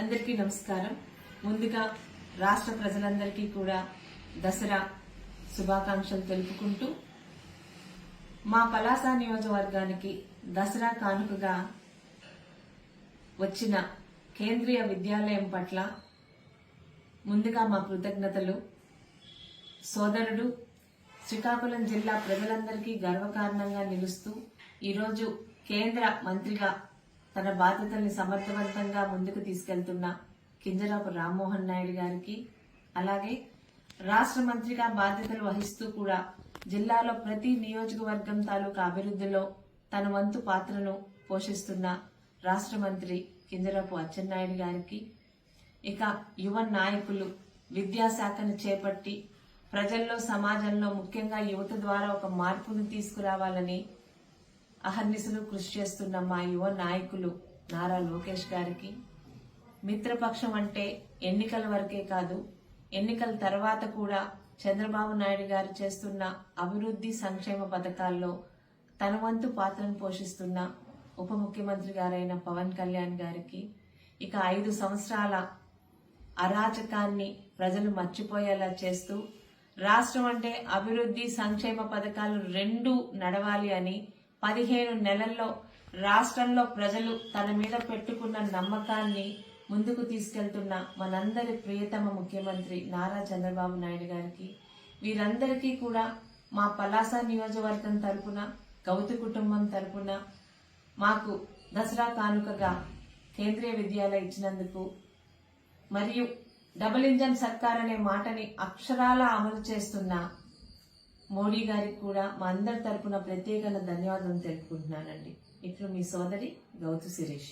అందరికీ నమస్కారం. ముందుగా రాష్ట్ర ప్రజలందరికీ కూడా దసరా శుభాకాంక్షలు తెలుపుకుంటూ మా పలాస నియోజకవర్గానికి దసరా కానుకగా వచ్చిన కేంద్రీయ విద్యాలయం పట్ల ముందుగా మా కృతజ్ఞతలు. సోదరుడు శ్రీకాకుళం జిల్లా ప్రజలందరికీ గర్వకారణంగా నిలుస్తూ ఈరోజు కేంద్ర మంత్రిగా తన బాధ్యతల్ని సమర్థవంతంగా ముందుకు తీసుకెళ్తున్న కింజరాపు రామ్మోహన్ నాయుడు గారికి అలాగే రాష్ట్ర మంత్రిగా బాధ్యతలు వహిస్తూ కూడా జిల్లాలో ప్రతి నియోజకవర్గం తాలూకా అభివృద్ధిలో తన వంతు పాత్రను పోషిస్తున్న రాష్ట్ర మంత్రి కింజరాపు అచ్చెన్నాయుడు గారికి ఇక యువ నాయకులు విద్యాశాఖను చేపట్టి ప్రజల్లో సమాజంలో ముఖ్యంగా యువత ద్వారా ఒక మార్పును తీసుకురావాలని అహర్నిశలు కృషి చేస్తున్న మా యువ నాయకులు నారా లోకేష్ గారికి. మిత్రపక్షం అంటే ఎన్నికల వరకే కాదు ఎన్నికల తర్వాత కూడా చంద్రబాబు నాయుడు గారు చేస్తున్న అభివృద్ధి సంక్షేమ పథకాల్లో తన వంతు పాత్రను పోషిస్తున్న ఉప ముఖ్యమంత్రి గారైన పవన్ కళ్యాణ్ గారికి ఇక ఐదు సంవత్సరాల అరాచకాన్ని ప్రజలు మర్చిపోయేలా చేస్తూ రాష్ట్రం అంటే అభివృద్ధి సంక్షేమ పథకాలు రెండు నడవాలి అని పదిహేను నెలల్లో రాష్ట్రంలో ప్రజలు తన మీద పెట్టుకున్న నమ్మకాన్ని ముందుకు తీసుకెళ్తున్న మనందరి ప్రియతమ ముఖ్యమంత్రి నారా చంద్రబాబు నాయుడు గారికి వీరందరికీ కూడా మా పలాస నియోజకవర్గం తరపున గౌతు కుటుంబం తరపున మాకు దసరా కానుకగా కేంద్రీయ విద్యాలయ ఇచ్చినందుకు మరియు డబుల్ ఇంజన్ సర్కార్ అనే మాటని అక్షరాల అమలు చేస్తున్న మోడీ గారికి కూడా మా అందరి తరపున ప్రత్యేకంగా ధన్యవాదాలు తెలుపుకుంటున్నానండి. ఇట్లు మీ సోదరి గౌతు శిరీష.